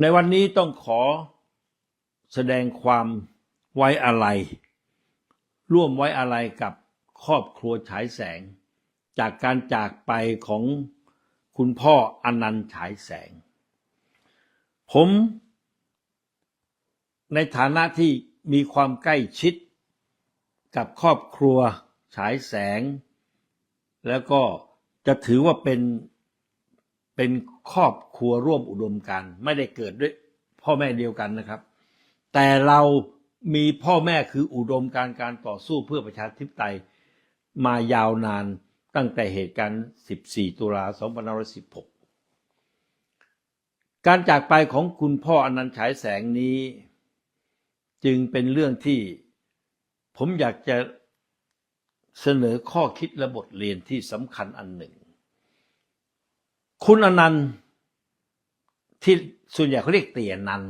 ในวันนี้ต้องขอแสดงความไว้อาลัยร่วมไว้อาลัยกับครอบครัวฉายแสง จากการจากไปของคุณพ่ออนันต์ฉายแสง ผม ในฐานะที่มีความใกล้ชิด กับครอบครัวฉายแสง แล้วก็จะถือว่าเป็น เป็นครอบครัวร่วมอุดมการไม่ได้เกิดด้วยพ่อแม่เดียวกันนะครับ แต่เรามีพ่อแม่คืออุดมการการต่อสู้เพื่อประชาธิปไตยมายาวนานตั้งแต่เหตุการณ์ 14 ตุลา2516 การจากไปของคุณพ่ออนันต์ฉายแสงนี้ จึงเป็นเรื่องที่ผมอยากจะเสนอข้อคิดและบทเรียนที่สำคัญอันหนึ่ง คุณอนันต์ที่ส่วนใหญ่เขาเรียกเตี่ยนัน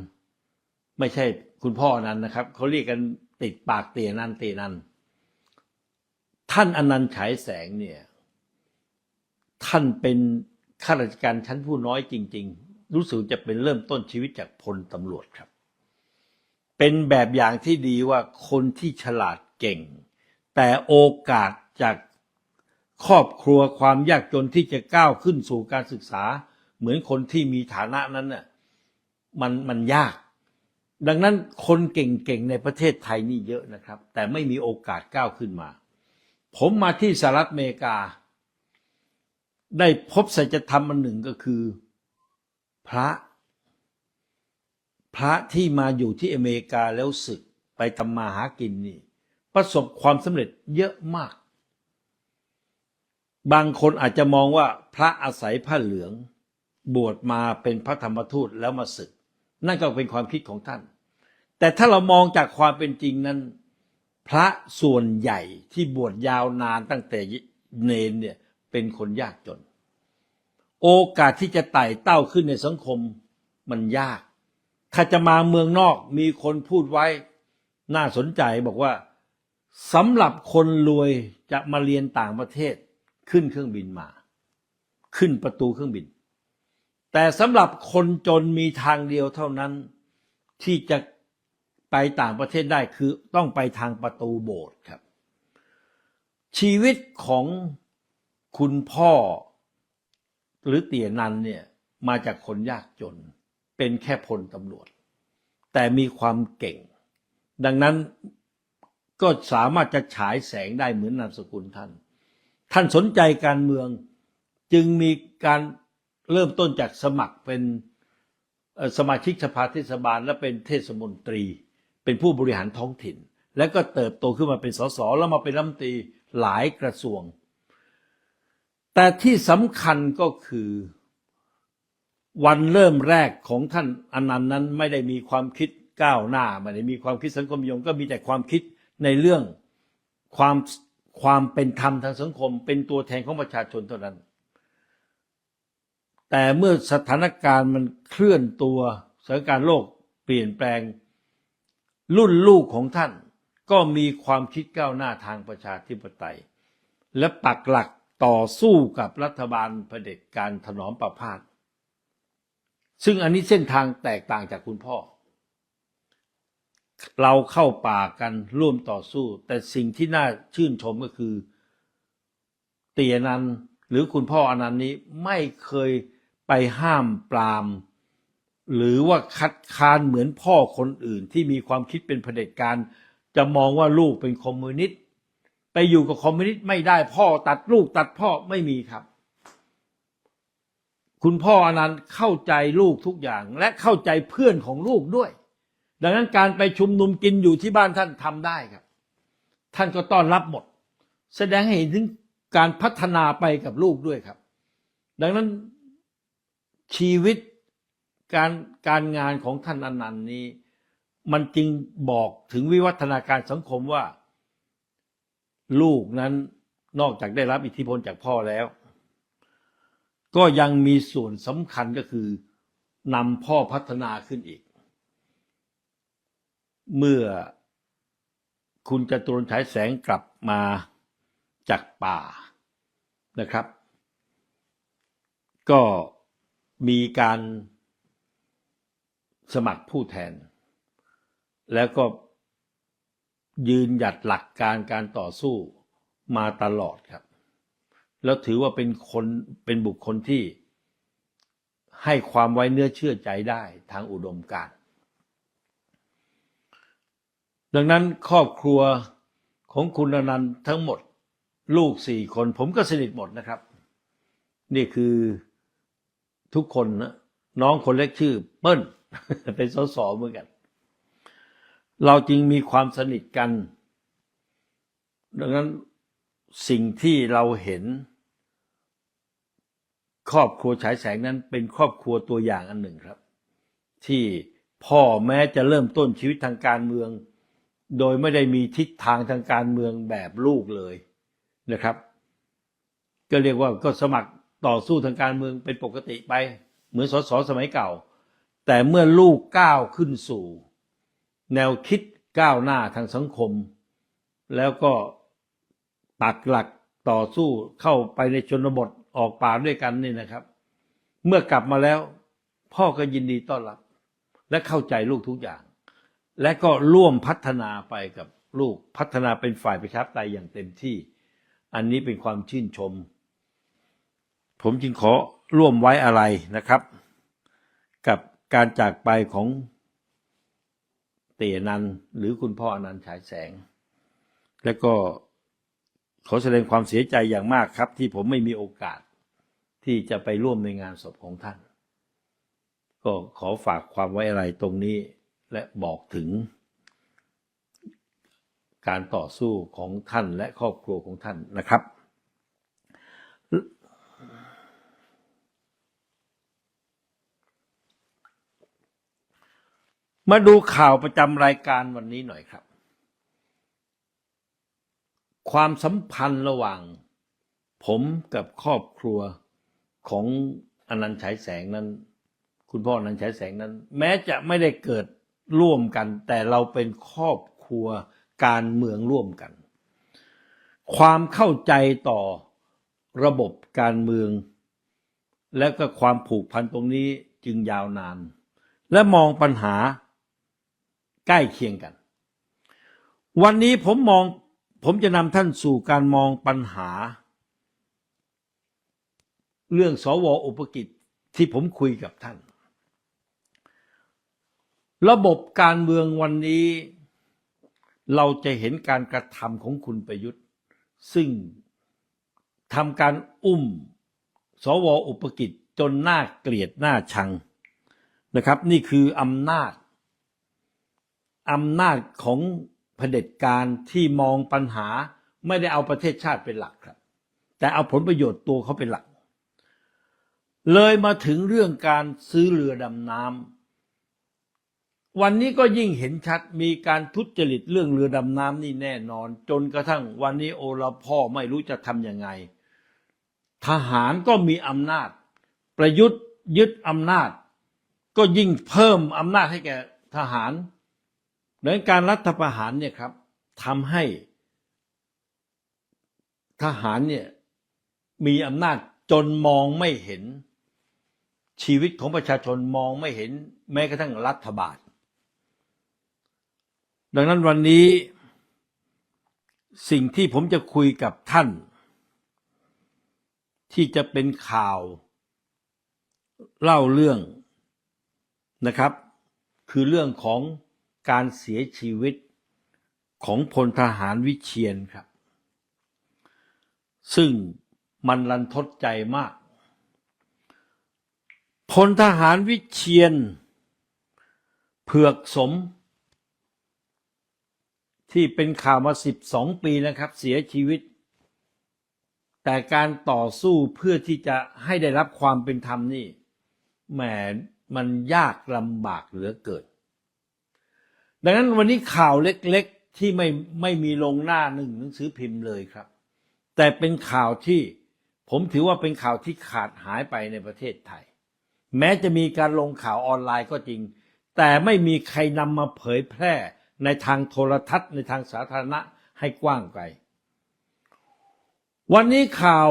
ไม่ใช่คุณพ่ออนันต์นะครับเขาเรียกกันติดปากเตี่ยนันเตี่ยนันท่านอนันต์ฉายแสงเนี่ย ท่านเป็นข้าราชการชั้นผู้น้อยจริง ๆ รู้สึกจะเป็นเริ่มต้นชีวิตจากพลตำรวจครับ เป็นแบบอย่างที่ดีว่าคนที่ฉลาดเก่ง แต่โอกาสจาก ครอบครัวความยากจนที่จะก้าวขึ้นสู่การศึกษา เหมือนคนที่มีฐานะนั้นน่ะมันมันยาก ดังนั้นคนเก่งๆในประเทศไทยนี่เยอะนะครับ แต่ไม่มีโอกาสก้าวขึ้นมา ผมมาที่สหรัฐอเมริกา ได้พบสัจธรรมอันหนึ่งก็คือ พระ พระที่มาอยู่ที่อเมริกาแล้วศึกไปทำมาหากินนี่ ประสบความสำเร็จเยอะมาก บางคนอาจจะมองว่าพระอาศัยผ้าเหลือง บวชมาเป็นพระธรรมทูตแล้วมาศึก นั่นก็เป็นความคิดของท่าน แต่ถ้าเรามองจากความเป็นจริงนั้น พระส่วนใหญ่ที่บวชยาวนานตั้งแต่เนนเนี่ยเป็นคนยากจน โอกาสที่จะไต่เต้าขึ้นในสังคมมันยาก ถ้าจะมาเมืองนอกมีคนพูดไว้น่าสนใจบอกว่าสำหรับคนรวยจะมาเรียนต่างประเทศ ขึ้นเครื่องบินมา ขึ้นประตูเครื่องบิน แต่สำหรับคนจนมีทางเดียวเท่านั้นที่จะไปต่างประเทศได้คือต้องไปทางประตูโบสถ์ครับ ชีวิตของคุณพ่อหรือเตี่ยนันเนี่ยมาจากคนยากจน เป็นแค่พลตำรวจ แต่มีความเก่ง ดังนั้นก็สามารถจะฉายแสงได้เหมือนนามสกุลท่าน ท่านสนใจการเมืองจึงมีการเริ่มต้นจากสมัครเป็นสมาชิกสภาเทศบาล และเป็นเทศมนตรี เป็นผู้บริหารท้องถิ่น แล้วก็เติบโตขึ้นมาเป็นสสแล้วมาเป็นรัฐมนตรีหลายกระทรวง แต่ที่สำคัญก็คือ วันเริ่มแรกของท่านอนันต์นั้นไม่ได้มีความคิดก้าวหน้าไม่ได้มีความคิดสังคมนิยมก็มีแต่ความคิดในเรื่องความ ความเป็นธรรมทางสังคม เป็นตัวแทนของประชาชนเท่านั้น แต่เมื่อสถานการณ์มันเคลื่อนตัวสถานการณ์โลกเปลี่ยนแปลง รุ่นลูกของท่าน ก็มีความคิดก้าวหน้าทางประชาธิปไตย และปักหลักต่อสู้กับรัฐบาลเผด็จการถนอมประพาสซึ่งอันนี้เส้นทางแตกต่างจากคุณพ่อ เราเข้าป่ากันร่วมต่อสู้ แต่สิ่งที่น่าชื่นชมก็คือ เตียนันหรือคุณพ่ออนันต์นี้ไม่เคยไปห้ามปราม หรือว่าคัดค้านเหมือนพ่อคนอื่นที่มีความคิดเป็นเผด็จการ จะมองว่าลูกเป็นคอมมิวนิสต์ไปอยู่กับคอมมิวนิสต์ไม่ได้พ่อตัดลูกตัดพ่อไม่มีครับ คุณพ่ออนันต์เข้าใจลูกทุกอย่างและเข้าใจเพื่อนของลูกด้วย ดังนั้นการไปชุมนุมกินอยู่ที่บ้านท่านทำได้ครับ ท่านก็ต้อนรับหมด แสดงให้เห็นถึงการพัฒนาไปกับลูกด้วยครับ ดังนั้นชีวิตการการงานของท่านอนันต์นี้ มันจึงบอกถึงวิวัฒนาการสังคมว่า ลูกนั้นนอกจากได้รับอิทธิพลจากพ่อแล้ว ก็ยังมีส่วนสำคัญก็คือนำพ่อพัฒนาขึ้นอีก เมื่อคุณจตุรนฉายแสงกลับมาจากป่านะครับ ก็มีการสมัครผู้แทน แล้วก็ยืนหยัดหลักการการต่อสู้มาตลอดครับ แล้วถือว่าเป็นคนเป็นบุคคลที่ให้ความไว้เนื้อเชื่อใจได้ทางอุดมการ ดังนั้นครอบครัวของคุณอนันต์ทั้งหมดลูกสี่คนผมก็สนิทหมดนะครับ นี่คือทุกคนนะน้องคนเล็กชื่อเปิ้ลเป็นสสเหมือนกัน เราจรึงมีความสนิทกัน ดังนั้นสิ่งที่เราเห็น ครอบครัวฉายแสงนั้นเป็นครอบครัวตัวอย่างอันหนึ่งครับ ที่พ่อแม้จะเริ่มต้นชีวิตทางการเมือง โดยไม่ได้มีทิศทางทางการเมืองแบบลูกเลยนะครับ ก็เรียกว่าก็สมัครต่อสู้ทางการเมืองเป็นปกติไป เหมือนสสสมัยเก่า แต่เมื่อลูกก้าวขึ้นสู่ แนวคิดก้าวหน้าทางสังคม แล้วก็ปักหลักต่อสู้เข้าไปในชนบทออกป่าด้วยกันนี่นะครับ เมื่อกลับมาแล้ว พ่อก็ยินดีต้อนรับ และเข้าใจลูกทุกอย่าง และก็ร่วมพัฒนาไปกับลูกพัฒนาเป็นฝ่ายประชาธิปไตยอย่างเต็มที่ อันนี้เป็นความชื่นชม ผมจึงขอร่วมไว้อะไรนะครับ กับการจากไปของเตียนันหรือคุณพ่ออนันต์ฉายแสง และก็ขอแสดงความเสียใจอย่างมากครับ ที่ผมไม่มีโอกาสที่จะไปร่วมในงานศพของท่าน ก็ขอฝากความไว้อะไรตรงนี้ และบอกถึง การต่อสู้ของท่านและครอบครัวของท่านนะครับ มาดูข่าวประจำรายการวันนี้หน่อยครับ ความสัมพันธ์ระหว่างผมกับครอบครัวของอนันต์ฉายแสงนั้น คุณพ่ออนันต์ฉายแสงนั้น แม้จะไม่ได้เกิด ร่วมกัน แต่เราเป็นครอบครัวการเมืองร่วมกัน ความเข้าใจต่อระบบการเมือง และก็ความผูกพันตรงนี้จึงยาวนาน และมองปัญหาใกล้เคียงกัน วันนี้ผมมองผมจะนำท่านสู่การมองปัญหา เรื่องสวอุปกิจที่ผมคุยกับท่าน ระบบการเมืองวันนี้ เราจะเห็นการกระทำของคุณประยุทธ์ ซึ่งทำการอุ้ม สวอุปกิจจนหน่าเกลียดหน่าชังนะครับ นี่คืออำนาจอำนาจของเผด็จการที่มองปัญหาไม่ได้เอาประเทศชาติเป็นหลักครับ แต่เอาผลประโยชน์ตัวเขาเป็นหลัก เลยมาถึงเรื่องการซื้อเรือดำน้ำ วันนี้ก็ยิ่งเห็นชัดมีการทุจริตเรื่องเรือดำน้ำนี่แน่นอน จนกระทั่งวันนี้โอละพ่อไม่รู้จะทำยังไง ทหารก็มีอำนาจ ประยุทธ์ยึดอำนาจ ก็ยิ่งเพิ่มอำนาจให้แก่ทหารดังนั้นการรัฐประหารเนี่ยครับทำให้ทหารเนี่ยมีอำนาจจนมองไม่เห็นชีวิตของประชาชนมองไม่เห็นแม้กระทั่งรัฐบาล ดังนั้นวันนี้สิ่งที่ผมจะคุยกับท่าน ที่จะเป็นข่าว เล่าเรื่องนะครับ คือเรื่องของการเสียชีวิตของพลทหารวิเชียนครับ ซึ่งมันรันทดใจมากพลทหารวิเชียน เผือกสม ที่เป็นข่าวมาสิบสองปีนะครับ เสียชีวิต แต่การต่อสู้เพื่อที่จะให้ได้รับความเป็นธรรมนี่แหมมันยากลำบากเหลือเกินดังนั้นวันนี้ข่าวเล็กๆ ที่ไม่ไม่มีลงหน้าหนึ่งหนังสือพิมพ์เลยครับ แต่เป็นข่าวที่ผมถือว่าเป็นข่าวที่ขาดหายไปในประเทศไทย แม้จะมีการลงข่าวออนไลน์ก็จริง แต่ไม่มีใครนำมาเผยแพร่ ในทางโทรทัศน์ในทางสาธารณะให้กว้างไกลวันนี้ข่าว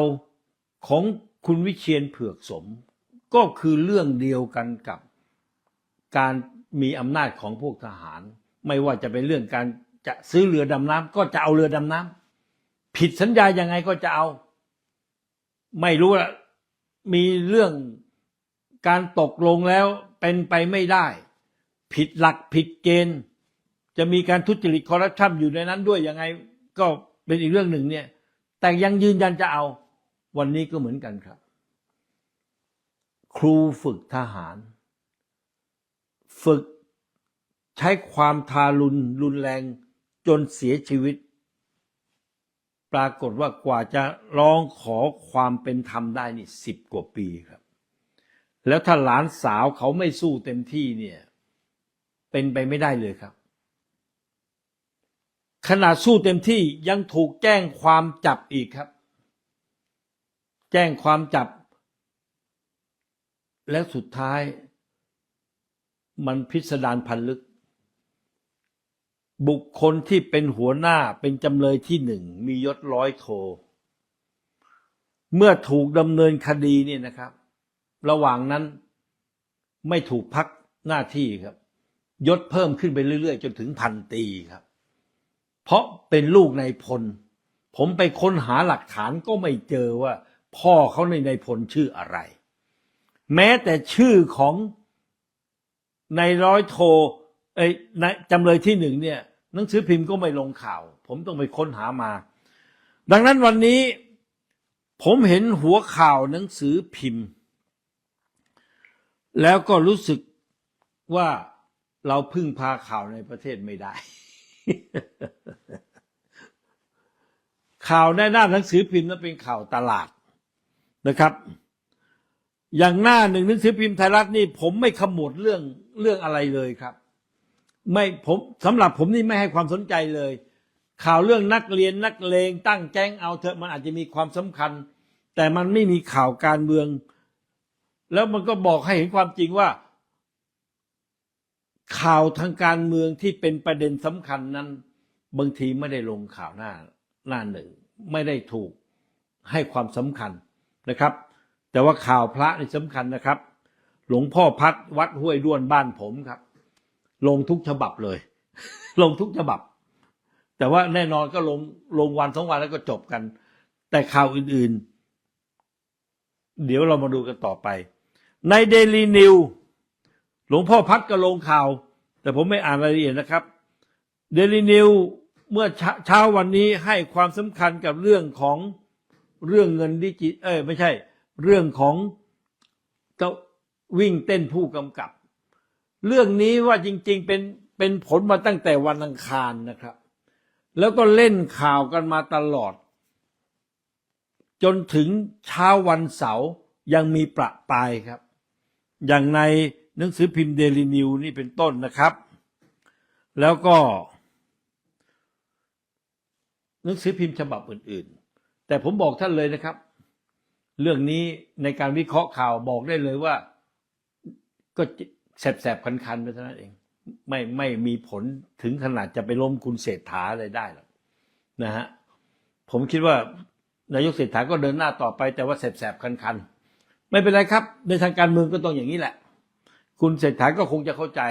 ของคุณวิเชียนเผือกสม ก็คือเรื่องเดียวกันกับการมีอำนาจของพวกทหาร ไม่ว่าจะเป็นเรื่องการจะซื้อเรือดำน้ำก็จะเอาเรือดำน้ำผิดสัญญายังไงก็จะเอา ไม่รู้ละมีเรื่องการตกลงแล้วเป็นไปไม่ได้ ผิดหลักผิดเกณฑ์ จะมีการทุจริตคอร์รัปชันอยู่ในนั้นด้วยยังไงก็เป็นอีกเรื่องหนึ่งเนี่ย แต่ยังยืนยันจะเอาวันนี้ก็เหมือนกันครับ ครูฝึกทหาร ฝึกใช้ความทารุณรุนแรงจนเสียชีวิต ปรากฏว่ากว่าจะร้องขอความเป็นธรรมได้นี่สิบกว่าปีครับ แล้วถ้าหลานสาวเขาไม่สู้เต็มที่เนี่ย เป็นไปไม่ได้เลยครับ ขนาดสู้เต็มที่ยังถูกแจ้งความจับอีกครับ แจ้งความจับ แล้วสุดท้าย มันพิสดารพันลึก บุคคลที่เป็นหัวหน้าเป็นจำเลยที่หนึ่ง มียศร้อยโท เมื่อถูกดำเนินคดีเนี่ยนะครับ ระหว่างนั้นไม่ถูกพักหน้าที่ครับ ยศเพิ่มขึ้นไปเรื่อย ๆ จนถึงพันตีครับ เพราะเป็นลูกในพล ผมไปค้นหาหลักฐานก็ไม่เจอว่า พ่อเขาในในพลชื่ออะไร แม้แต่ชื่อของในร้อยโทเอ้ในจำเลยที่หนึ่งเนี่ยหนังสือพิมพ์ก็ไม่ลงข่าว ผมต้องไปค้นหามา ดังนั้นวันนี้ผมเห็นหัวข่าวหนังสือพิมพ์ แล้วก็รู้สึกว่าเราพึ่งพาข่าวในประเทศไม่ได้ ข่าวในหน้าหนังสือพิมพ์นั้นเป็นข่าวตลาดนะครับ อย่างหน้าหนึ่งหนังสือพิมพ์ไทยรัฐนี่ ผมไม่ขมวดเรื่องเรื่องอะไรเลยครับ ไม่ผมสำหรับผมนี่ไม่ให้ความสนใจเลย ข่าวเรื่องนักเรียนนักเลงตั้งแก๊งเอาเถอะมันอาจจะมีความสำคัญ แต่มันไม่มีข่าวการเมือง แล้วมันก็บอกให้เห็นความจริงว่า ข่าวทางการเมืองที่เป็นประเด็นสำคัญนั้น บางทีไม่ได้ลงข่าวหน้าหน้าหนึ่ง ไม่ได้ถูกให้ความสำคัญนะครับ แต่ว่าข่าวพระนี่สำคัญนะครับ หลวงพ่อพัดวัดห้วยด้วนบ้านผมครับ ลงทุกฉบับเลย ลงทุกฉบับ แต่ว่าแน่นอนก็ลงลงวันสองวันแล้วก็จบกัน แต่ข่าวอื่นๆ เดี๋ยวเรามาดูกันต่อไป ในเดลีนิว หลวงพ่อพัดก็ลงข่าว แต่ผมไม่อ่านรายละเอียดนะครับเดลีนิวเมื่อเช้าเช้าวันนี้ให้ความสำคัญกับเรื่องของเรื่องเงินดิจิเอ้ยไม่ใช่ เรื่องของเจ้าวิ่งเต้นผู้กำกับ เรื่องนี้ว่าจริง ๆ เป็นเป็นผลมาตั้งแต่วันอังคารนะครับ แล้วก็เล่นข่าวกันมาตลอด จนถึงเช้าวันเสาร์ยังมีประปายครับ อย่างใน หนังสือพิมพ์เดลินิวนี่เป็นต้นนะครับ แล้วก็ หนังสือพิมพ์ฉบับอื่น ๆ แต่ผมบอกท่านเลยนะครับ เรื่องนี้ในการวิเคราะห์ข่าวบอกได้เลยว่า ก็แสบๆคันๆไปเท่านั้นเอง ไม่ไม่มีผลถึงขนาดจะไปล้มคุณเศรษฐาอะไรได้หรอกนะฮะผมคิดว่านายกเศรษฐาก็เดินหน้าต่อไปแต่ว่าแสบๆคันๆไม่เป็นไรครับ ในทางการเมืองก็ต้องอย่างนี้แหละ คุณเศรษฐาก็คงจะเข้าใจ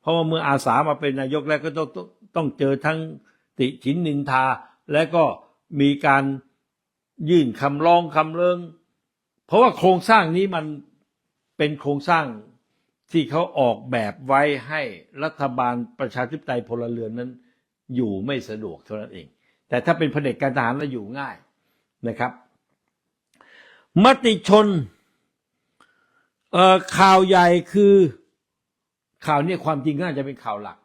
เพราะว่าเมื่ออาสามาเป็นนายกแล้วก็ต้องต้องต้องเจอทั้งติชินนินทา และก็มีการยื่นคำร้องคำเริงเพราะว่าโครงสร้างนี้มันเป็นโครงสร้างที่เขาออกแบบไว้ให้รัฐบาลประชาธิปไตยพลเรือนนั้น อยู่ไม่สะดวกเท่านั้นเอง แต่ถ้าเป็นเผด็จการทหารแล้วอยู่ง่ายนะครับ มติชน เอ่อข่าวใหญ่คือ ข่าวนี้ความจริงน่าจะเป็นข่าวหลัก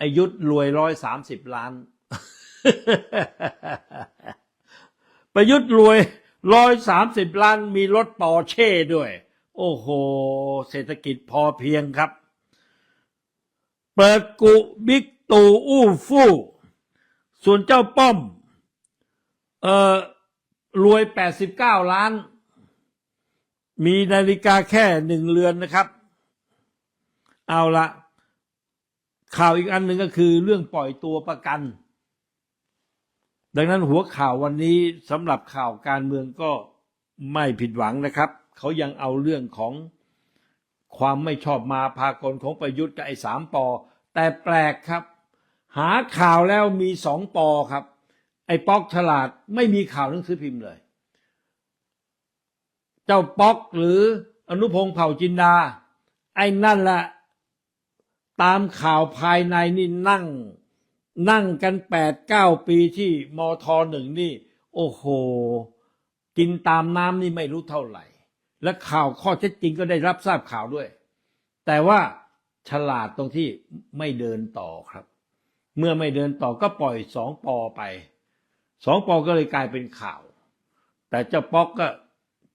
อายุรวยร้อยสามสิบล้าน ประยุทธ์รวยร้อยสามสิบล้านมีรถปอเช่ด้วย โอ้โห เศรษฐกิจพอเพียงครับ เปิดกุบิ๊กตู่อู้ฟู่ ส่วนเจ้าป้อม เออรวยแปดสิบเก้าล้าน มีนาฬิกาแค่หนึ่งเรือนนะครับ เอาละข่าวอีกอันหนึ่งก็คือเรื่องปล่อยตัวประกัน ดังนั้นหัวข่าววันนี้สำหรับข่าวการเมืองก็ไม่ผิดหวังนะครับ เขายังเอาเรื่องของความไม่ชอบมาพากลของประยุทธ์กับไอ้สามปอ แต่แปลกครับ หาข่าวแล้วมีสองปอครับ ไอ้ป๊อกฉลาดไม่มีข่าวหนังสือพิมพ์เลย เจ้าป๊อกหรืออนุพงษ์เผ่าจินดา ไอ้นั่นแหละตามข่าวภายในนี่นั่ง นั่งกันแปดเก้าปีที่มทหนึ่งนี่ โอ้โห กินตามน้ำนี่ไม่รู้เท่าไหร่ และข่าวข้อเท็จจริงก็ได้รับทราบข่าวด้วย แต่ว่าฉลาดตรงที่ไม่เดินต่อครับ เมื่อไม่เดินต่อก็ปล่อยสองปอไปสองปอก็เลยกลายเป็นข่าว แต่เจ้าป๊อกก็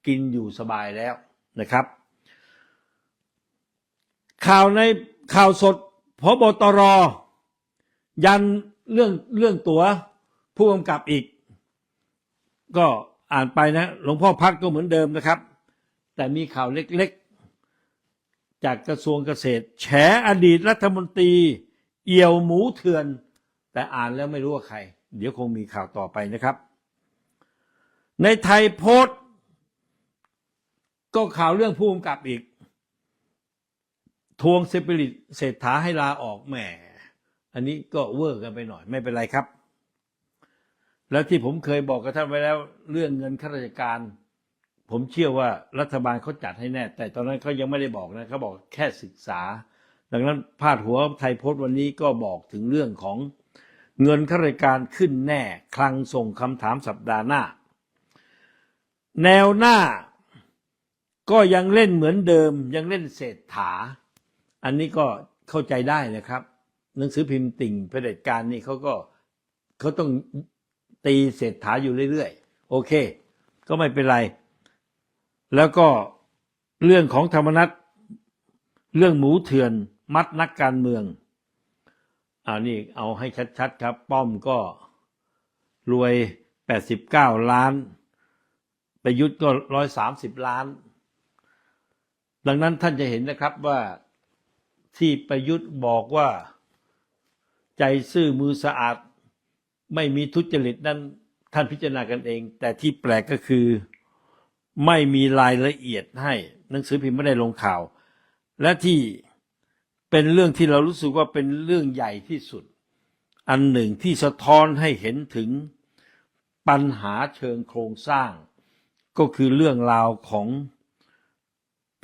กินอยู่สบายแล้วนะครับ ข่าวในข่าวสดพบตร ยันเรื่องเรื่องตัวผู้กำกับอีก ก็อ่านไปนะหลวงพ่อพัดก็เหมือนเดิมนะครับ แต่มีข่าวเล็กๆ จากกระทรวงเกษตร แฉอดีตรัฐมนตรี เอี่ยวหมูเถื่อน แต่อ่านแล้วไม่รู้ว่าใคร เดี๋ยวคงมีข่าวต่อไปนะครับ ในไทยโพสต์ ก็ข่าวเรื่องผู้กำกับอีก ทวงเซปิริตเศรษฐาให้ลาออกแหม อันนี้ก็เวอร์กันไปหน่อยไม่เป็นไรครับ แล้วที่ผมเคยบอกกับท่านไว้แล้ว เรื่องเงินข้าราชการ ผมเชื่อว่ารัฐบาลเขาจัดให้แน่ แต่ตอนนั้นเขายังไม่ได้บอกนะเขาบอกแค่ศึกษา ดังนั้นพาดหัวไทยโพสต์วันนี้ก็บอกถึงเรื่องของเงินข้าราชการขึ้นแน่ คลังส่งคำถามสัปดาห์หน้า แนวหน้า ก็ยังเล่นเหมือนเดิม ยังเล่นเศรษฐา อันนี้ก็เข้าใจได้นะครับ หนังสือพิมพ์ติ่งเผด็จการนี่เขาก็เขาต้องตีเศรษฐาอยู่เรื่อยๆ โอเค ก็ไม่เป็นไร แล้วก็เรื่องของธรรมนัตเรื่องหมูเถื่อนมัดนักการเมืองเอานี่เอาให้ชัดๆครับ ป้อมก็รวย 89 ล้าน ประยุทธ์ก็ 130 ล้าน ดังนั้นท่านจะเห็นนะครับว่าที่ประยุทธ์บอกว่าใจซื่อมือสะอาด ไม่มีทุจริตนั้นท่านพิจารณากันเอง แต่ที่แปลกก็คือไม่มีรายละเอียดให้หนังสือพิมพ์ไม่ได้ลงข่าว และที่เป็นเรื่องที่เรารู้สึกว่าเป็นเรื่องใหญ่ที่สุด อันหนึ่งที่สะท้อนให้เห็นถึงปัญหาเชิงโครงสร้าง ก็คือเรื่องราวของ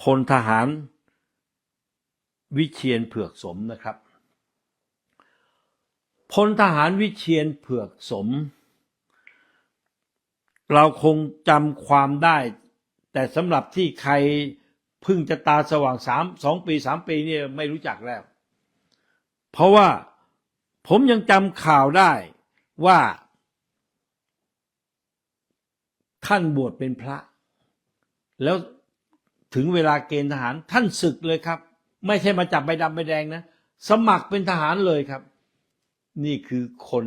พลทหารวิเชียนเผือกสมนะครับพลทหารวิเชียนเผือกสม เราคงจำความได้ แต่สำหรับที่ใครพิ่งจะตาสว่างสามสองปีสามปีเนี่ยไม่รู้จักแล้ว เพราะว่าผมยังจำข่าวได้ว่า ท่านบวชเป็นพระ แล้ว ถึงเวลาเกณฑ์ทหารท่านศึกเลยครับ ไม่ใช่มาจับใบดำใบแดงนะ สมัครเป็นทหารเลยครับ นี่คือคน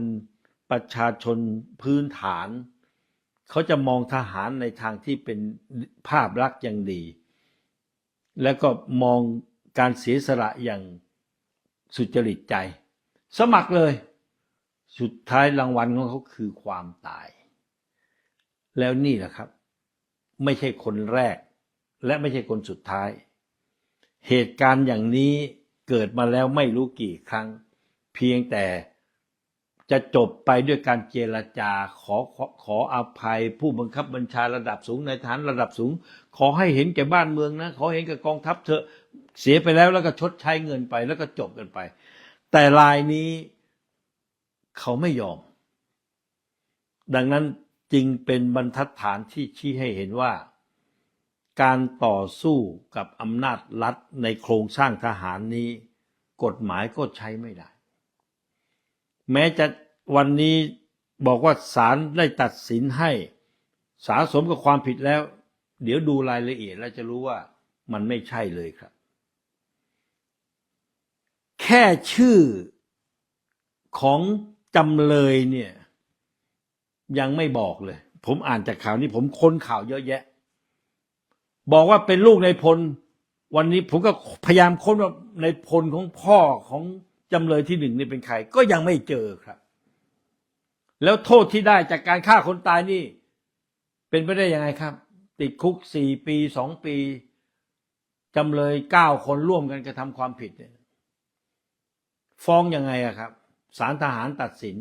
ประชาชนพื้นฐาน เขาจะมองทหารในทางที่เป็นภาพลักษณ์อย่างดี แล้วก็มองการเสียสละอย่างสุจริตใจ สมัครเลย สุดท้ายรางวัลของเขาคือความตาย แล้วนี่แหละครับ ไม่ใช่คนแรก และไม่ใช่คนสุดท้าย เหตุการณ์อย่างนี้เกิดมาแล้วไม่รู้กี่ครั้ง เพียงแต่จะจบไปด้วยการเจรจาขอขอขออภัย ผู้บังคับบัญชาระดับสูงในฐานระดับสูง ขอให้เห็นแก่บ้านเมืองนะ ขอเห็นแก่กองทัพเถอะเสียไปแล้วแล้วก็ชดใช้เงินไปแล้วก็จบกันไป แต่รายนี้เขาไม่ยอม ดังนั้นจึงเป็นบรรทัดฐานที่ชี้ให้เห็นว่า การต่อสู้กับอำนาจรัฐในโครงสร้างทหารนี้ กฎหมายก็ใช้ไม่ได้ แม้จะวันนี้บอกว่าศาลได้ตัดสินให้สาสมกับความผิดแล้ว เดี๋ยวดูรายละเอียดแล้วจะรู้ว่ามันไม่ใช่เลยครับ แค่ชื่อของจำเลยเนี่ย ยังไม่บอกเลย ผมอ่านจากข่าวนี้ผมค้นข่าวเยอะแยะ บอกว่าเป็นลูกในพล วันนี้ผมก็พยายามค้นว่าในพลของพ่อของจำเลยที่หนึ่งนี่เป็นใคร ก็ยังไม่เจอครับ แล้วโทษที่ได้จากการฆ่าคนตายนี่ เป็นไปได้ยังไงครับ ติดคุกสี่ปีสองปีจำเลยเก้าคนร่วมกันกระทำความผิดเนี่ยฟ้องยังไงอะครับศาลทหารตัดสิน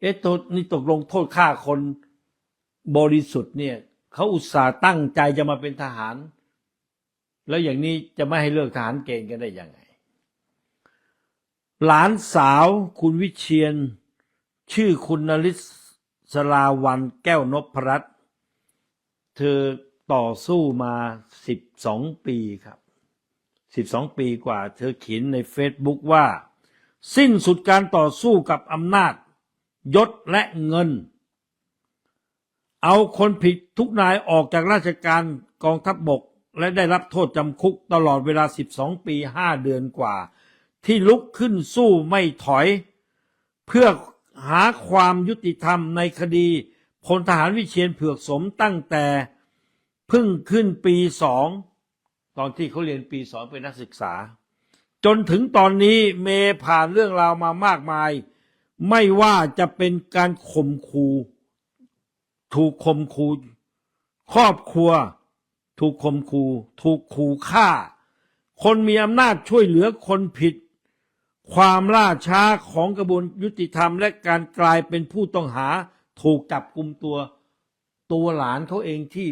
เอ๊ะตนี่ตกลงโทษฆ่าคนบริสุทธิ์เนี่ย เขาอุตส่าห์ตั้งใจจะมาเป็นทหาร แล้วอย่างนี้จะไม่ให้เลือกทหารเกณฑ์กันได้ยังไง หลานสาวคุณวิเชียน ชื่อคุณนริศราวันแก้วนพรัตเธอต่อสู้มาสิบสองปีครับสิบสองปีกว่า เธอเขียนในเฟซบุ๊กว่า สิ้นสุดการต่อสู้กับอำนาจ ยศและเงิน เอาคนผิดทุกนายออกจากราชการกองทัพบบก และได้รับโทษจำคุกตลอดเวลา 12 ปี 5 เดือนกว่า ที่ลุกขึ้นสู้ไม่ถอย เพื่อหาความยุติธรรมในคดีพลทหารวิเชียนเผือกสมตั้งแต่เพิ่งขึ้นปีสองตอนที่เขาเรียนปีสองเป็นนักศึกษา จนถึงตอนนี้เมผ่านเรื่องราวมามากมาย ไม่ว่าจะเป็นการข่มขู่ ถูกข่มขู่ครอบครัว ถูกข่มขู่ถูกขู่ฆ่า คนมีอำนาจช่วยเหลือคนผิด ความล่าช้าของกระบวนยุติธรรมและการกลายเป็นผู้ต้องหา ถูกจับกลุ่มตัวตัวหลานเขาเองที่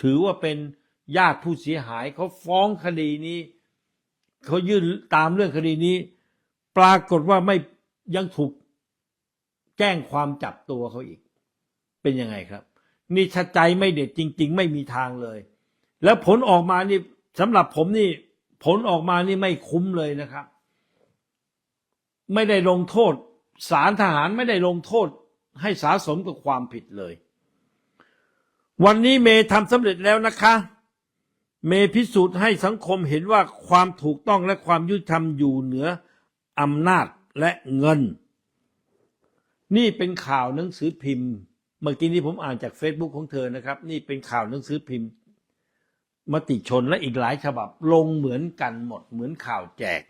ถือว่าเป็นญาติผู้เสียหายเขาฟ้องคดีนี้เขายื่นตามเรื่องคดีนี้ ปรากฏว่าไม่ยังถูกแจ้งความจับตัวเขาอีก เป็นยังไงครับ นี่ถ้าใจไม่เด็ดจริง ๆ ไม่มีทางเลย แล้วผลออกมานี่สำหรับผมนี่ ผลออกมานี่ไม่คุ้มเลยนะครับ ไม่ได้ลงโทษศาลทหารไม่ได้ลงโทษให้สาสมกับความผิดเลย วันนี้เมย์ทำสำเร็จแล้วนะคะ เมย์พิสูจน์ให้สังคมเห็นว่าความถูกต้องและความยุติธรรมอยู่เหนืออำนาจและเงิน นี่เป็นข่าวหนังสือพิมพ์ เมื่อกี้นี้ผมอ่านจากเฟซบุ๊กของเธอนะครับ นี่เป็นข่าวหนังสือพิมพ์มติชนและอีกหลายฉบับลงเหมือนกันหมดเหมือนข่าวแจก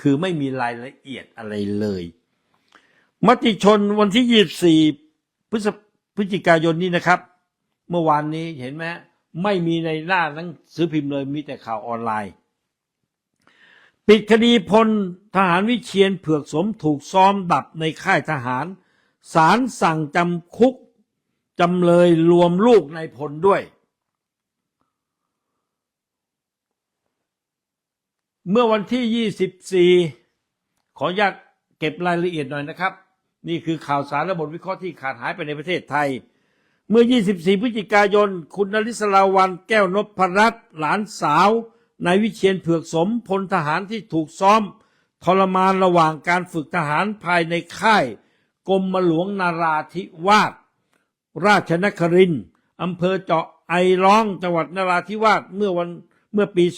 คือไม่มีรายละเอียดอะไรเลย มติชนวันที่ 24 พฤศพฤศจิกายนนี้นะครับ เมื่อวานนี้เห็นไหมไม่มีในหน้าหนังสือพิมพ์เลยมีแต่ข่าวออนไลน์ ปิดคดีพลทหารวิเชียนเผือกสมถูกซ้อมดับในค่ายทหารศาลสั่งจำคุก จำเลยรวมลูกในพลด้วย เมื่อวันที่ 24 ขออนุญาตเก็บรายละเอียดหน่อยนะครับ นี่คือข่าวสารและบทวิเคราะห์ที่ขาดหายไปในประเทศไทย เมื่อ 24 พฤศจิกายน คุณนริศราวันแก้วนพรัตน์หลานสาวนายวิเชียนเผือกสมพลทหารที่ถูกซ้อม ทรมานระหว่างการฝึกทหารภายในค่ายกรมหลวงนาราธิวาส ราชนครินทร์อำเภอเจาะไอร้องจังหวัดนราธิวาสเมื่อวันเมื่อปี 2554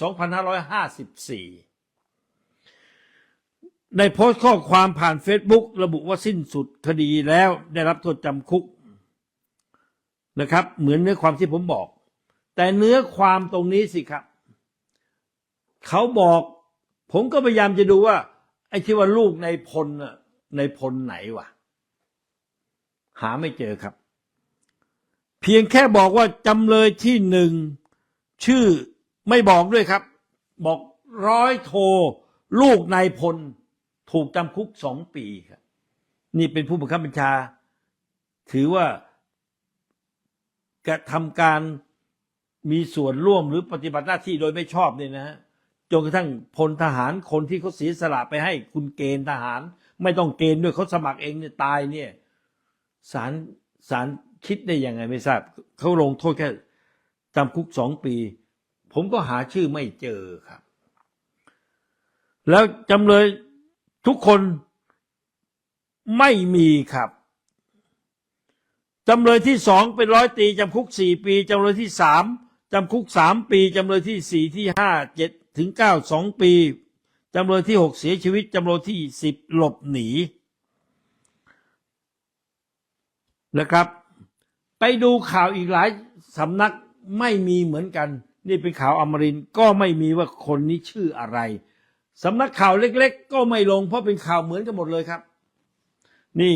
ได้โพสต์ข้อความผ่านเฟซบุ๊กระบุว่าสิ้นสุดคดีแล้วได้รับโทษจำคุกนะครับ เหมือนเนื้อความที่ผมบอก แต่เนื้อความตรงนี้สิครับ เขาบอก ผมก็พยายามจะดูว่า ไอ้ที่ว่าลูกในพลน่ะในพลไหนวะหาไม่เจอครับ เพียงแค่บอกว่าจำเลยที่หนึ่งชื่อไม่บอกด้วยครับ บอกร้อยโท ลูกนายพล ถูกจำคุกสองปีครับ นี่เป็นผู้บังคับบัญชา ถือว่ากระทำการมีส่วนร่วมหรือปฏิบัติหน้าที่โดยไม่ชอบเนี่ยนะฮะจนกระทั่งพลทหารคนที่เขาเสียสละไปให้คุณเกณฑ์ทหาร ไม่ต้องเกณฑ์ด้วยเขาสมัครเองเนี่ยตายเนี่ยศาลศาล คิดได้ยังไงไม่ทราบเขาลงโทษแค่จำคุกสองปี ผมก็หาชื่อไม่เจอครับ แล้วจำเลยทุกคนไม่มีครับจำเลยที่สองเป็นร้อยตีจำคุกสี่ปีจำเลยที่สามจำคุกสามปีจำเลยที่สี่ที่ห้าเจ็ดถึงเก้าสองปีจำเลยที่หกเสียชีวิตจำเลยที่สิบหลบหนีนะครับ ไปดูข่าวอีกหลายสำนักไม่มีเหมือนกัน นี่เป็นข่าวอมรินก็ไม่มีว่าคนนี้ชื่ออะไรสำนักข่าวเล็ก ๆ ก็ไม่ลงเพราะเป็นข่าวเหมือนกันหมดเลยครับ นี่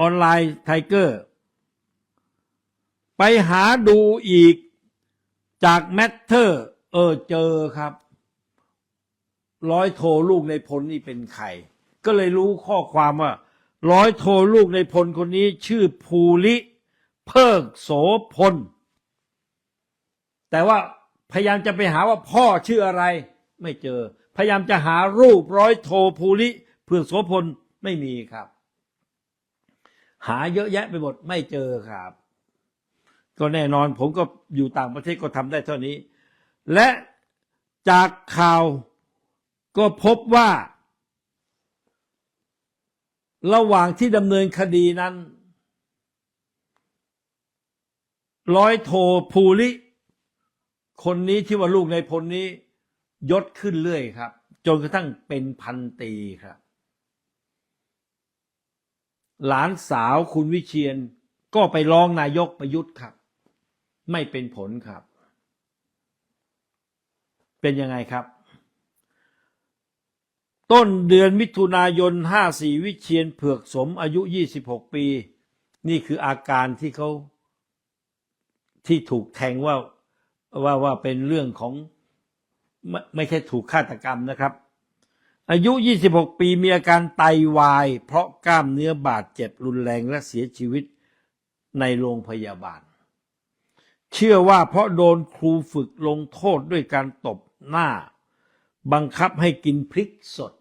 ออนไลน์ไทเกอร์ ไปหาดูอีกจากแมทเทอร์ เออเจอครับ ร้อยโทลูกในพลนี่เป็นใคร ก็เลยรู้ข้อความว่า ร้อยโทลูกในพลคนนี้ชื่อภูริ เพิกโสพล แต่ว่าพยายามจะไปหาว่าพ่อชื่ออะไร ไม่เจอ พยายามจะหารูปร้อยโทภูริเพิกโสพลไม่มีครับ หาเยอะแยะไปหมดไม่เจอครับ ก็แน่นอนผมก็อยู่ต่างประเทศก็ทำได้เท่านี้ และจากข่าวก็พบว่า ระหว่างที่ดำเนินคดีนั้น ร้อยโทภูริ คนนี้ที่ว่าลูกในพลนี้ ยศขึ้นเรื่อยครับ จนกระทั่งเป็นพันตีครับ หลานสาวคุณวิเชียนก็ไปร้องนายกประยุทธ์ครับ ไม่เป็นผลครับ เป็นยังไงครับ ต้นเดือนมิถุนายน 54 วิเชียนเผือกสมอายุ 26 ปี นี่คืออาการที่เขา ที่ถูกแทงว่าว่าว่าเป็นเรื่องของไม่ไม่ใช่ถูกฆาตกรรมนะครับ อายุ 26 ปีมีอาการไตาวาย เพราะกล้ามเนื้อบาดเจ็บรุนแรงและเสียชีวิตในโรงพยาบาล เชื่อว่าเพราะโดนครูฝึกลงโทษด้วยการตบหน้า บังคับให้กินพริกสด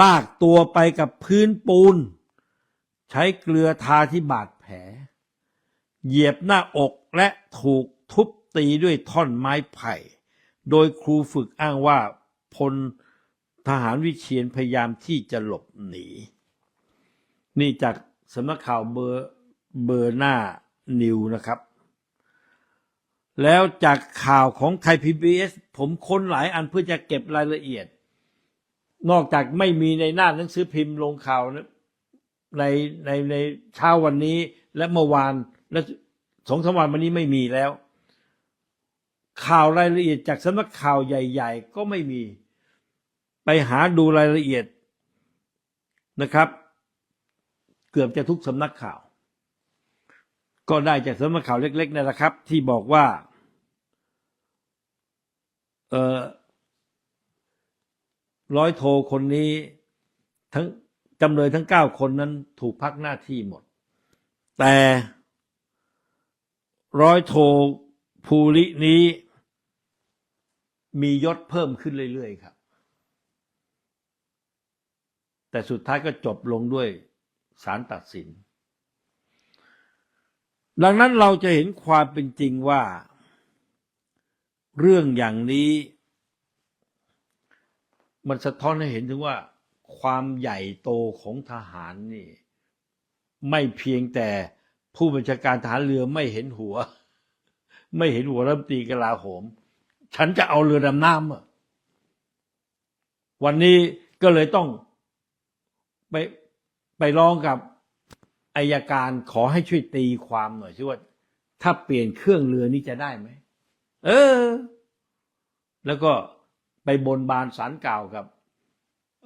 ลากตัวไปกับพื้นปูน ใช้เกลือทาที่บาดแผล เหยียบหน้าอกและถูกทุบตีด้วยท่อนไม้ไผ่ โดยครูฝึกอ้างว่าพลทหารวิเชียนพยายามที่จะหลบหนี นี่จากสำนักข่าวเบอร์เบอร์หน้านิวนะครับ แล้วจากข่าวของไทยพีบีผมค้นหลายอันเพื่อจะเก็บรายละเอียด นอกจากไม่มีในหน้าหนังสือพิมพ์ลงข่าวนะในในในเช้าวันนี้และเมื่อวาน และสองสามวันวันนี้ไม่มีแล้ว ข่าวรายละเอียดจากสำนักข่าวใหญ่ ๆ ก็ไม่มี ไปหาดูรายละเอียดนะครับ เกือบจะทุกสำนักข่าว ก็ได้จากสำนักข่าวเล็กๆนี่แหละครับ ที่บอกว่าเออร้อยโทคนนี้ทั้งจำเลยทั้งเก้าคนนั้นถูกพักหน้าที่หมด แต่ ร้อยโทภูรินี้มียศเพิ่มขึ้นเรื่อยๆครับ แต่สุดท้ายก็จบลงด้วยศาลตัดสิน ดังนั้นเราจะเห็นความเป็นจริงว่า เรื่องอย่างนี้ มันสะท้อนให้เห็นถึงว่า ความใหญ่โตของทหารนี่ ไม่เพียงแต่ ผู้บัญชาการทหารเรือไม่เห็นหัว ไม่เห็นหัวรัฐมนตรีกลาโหม ฉันจะเอาเรือดำน้ำวันนี้ก็เลยต้องไปไปร้องกับอายการขอให้ช่วยตีความหน่อยสิว่าถ้าเปลี่ยนเครื่องเรือนี้จะได้ไหม เออ แล้วก็ไปบนบานสารกล่าวกับ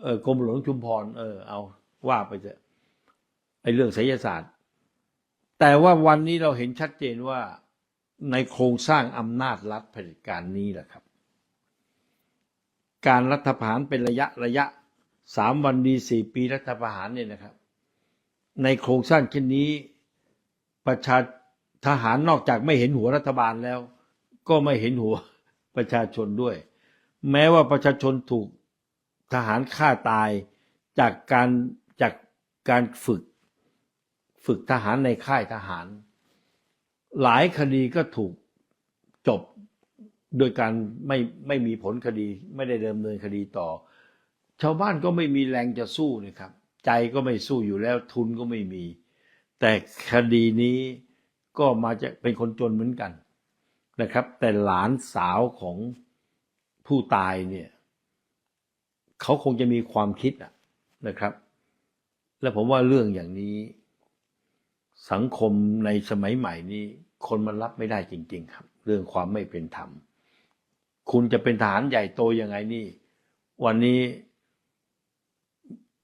เออกรมหลวงชุมพร เออ เอาว่าไปเถอะไอ้เรื่องไสยศาสตร์ แต่ว่าวันนี้เราเห็นชัดเจนว่าในโครงสร้างอำนาจรัฐเผด็จการนี้แหละครับ การรัฐประหารเป็นระยะระยะสามวันดีสี่ปีรัฐประหารเนี่ยนะครับ ในโครงสร้างเช่นนี้ประชาทหารนอกจากไม่เห็นหัวรัฐบาลแล้ว ก็ไม่เห็นหัวประชาชนด้วย แม้ว่าประชาชนถูกทหารฆ่าตายจากการจากการฝึก ฝึกทหารในค่ายทหาร หลายคดีก็ถูกจบโดยการไม่ไม่มีผลคดี ไม่ได้ดำเนินคดีต่อ ชาวบ้านก็ไม่มีแรงจะสู้นะครับ ใจก็ไม่สู้อยู่แล้วทุนก็ไม่มี แต่คดีนี้ก็มาจากเป็นคนจนเหมือนกันนะครับ แต่หลานสาวของผู้ตายเนี่ยเขาคงจะมีความคิดนะครับ และผมว่าเรื่องอย่างนี้ สังคมในสมัยใหม่นี้ คนมันรับไม่ได้จริง ๆ ครับ เรื่องความไม่เป็นธรรม คุณจะเป็นทหารใหญ่โตยังไงนี่ วันนี้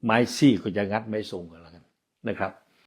ไม้ซี่ก็จะงัดไม่ส่งกันแล้วกันนะครับ